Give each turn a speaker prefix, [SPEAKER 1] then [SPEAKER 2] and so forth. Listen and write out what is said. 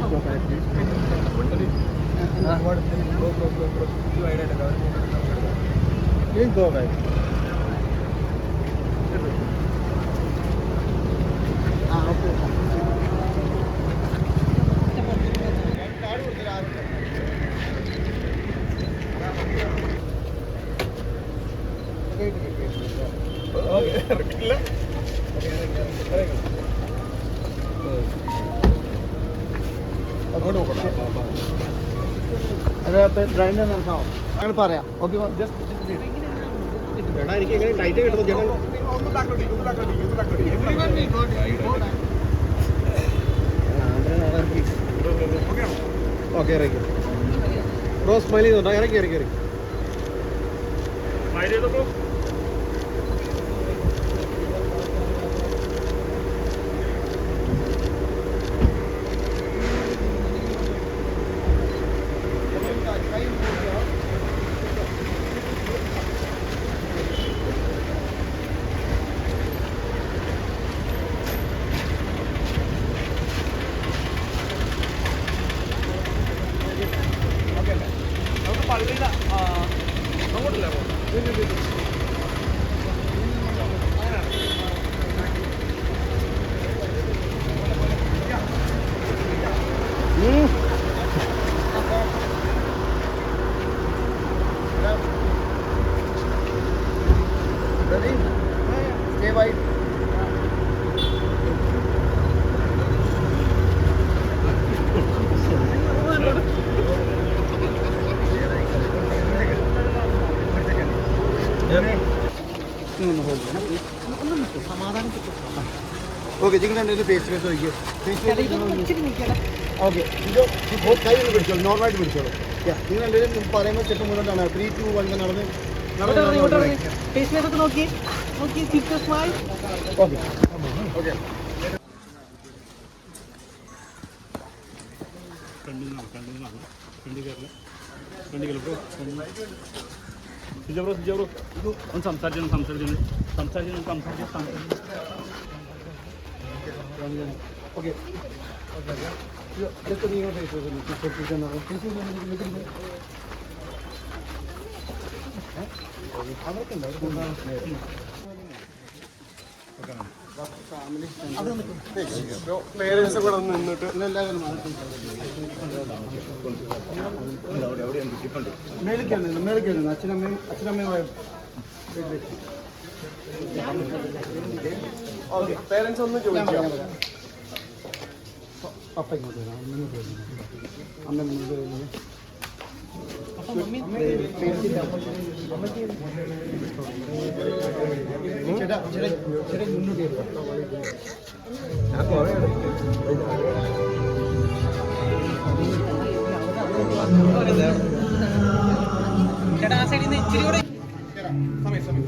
[SPEAKER 1] please go back, please. okay. go back. Ah, okay. Okay
[SPEAKER 2] ഇറക്കി bro smile ചെയ്യുന്നുണ്ടോ ഇറക്കി ഇറക്കി ഇറക്കി
[SPEAKER 1] Ready? Stay wide. Okay chicken paste paste ഒഴിക്കുക okay ഇത് കൈ ഒന്ന് പിടിച്ചോളൂ നോർമലായിട്ട് പിടിച്ചോളൂ നിങ്ങൾ രണ്ടുപേരും പറയുമ്പോൾ ചെറുപ്പം മുന്നോട്ടാണ് ത്രീ ടു വൺ നടന്ന് നടന്ന്
[SPEAKER 3] ഫേസ് മേക്കപ്പ് നോക്കി നോക്കി ഫീച്ചേഴ്സ് സ്മൈൽ
[SPEAKER 1] ഓക്കെ ഓക്കെ
[SPEAKER 4] ഒന്ന് സംസാരിച്ചു സംസാരിച്ചു സംസാരിച്ചു സംസാരിച്ചു സംസാരിച്ചു
[SPEAKER 1] ഓക്കെ. ഇതൊക്കെ നിങ്ങൾ ഫേസ് അവർക്ക്
[SPEAKER 2] പേരൻസ് കൂടെ നിന്നിട്ട്
[SPEAKER 1] അച്ഛനമ്മയും
[SPEAKER 2] അച്ഛനമ്മയുമായി പേരൻസ് ഒന്ന് ചോദിക്കാം
[SPEAKER 1] പപ്പ ഇങ്ങോട്ട് വരാം അമ്മ ഇങ്ങോട്ട് വരുന്നത് ചേട്ടാ
[SPEAKER 3] ആ സൈഡിൽ നിന്ന് ഇച്ചിരി കൂടെ
[SPEAKER 1] സമയം സമയം